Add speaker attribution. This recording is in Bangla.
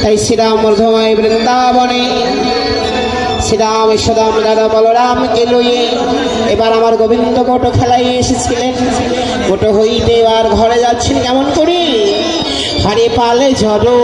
Speaker 1: তাই শ্রীরাম মর্ধময় বৃন্দাবনে, শ্রীরাম সদাম দাদা বলরামকে লইয়ে এবার আমার গোবিন্দ গোটো খেলাই এসেছিলেন। গোটো হইতে এবার ঘরে যাচ্ছেন কেমন করি? হরে পালে ঝড়ো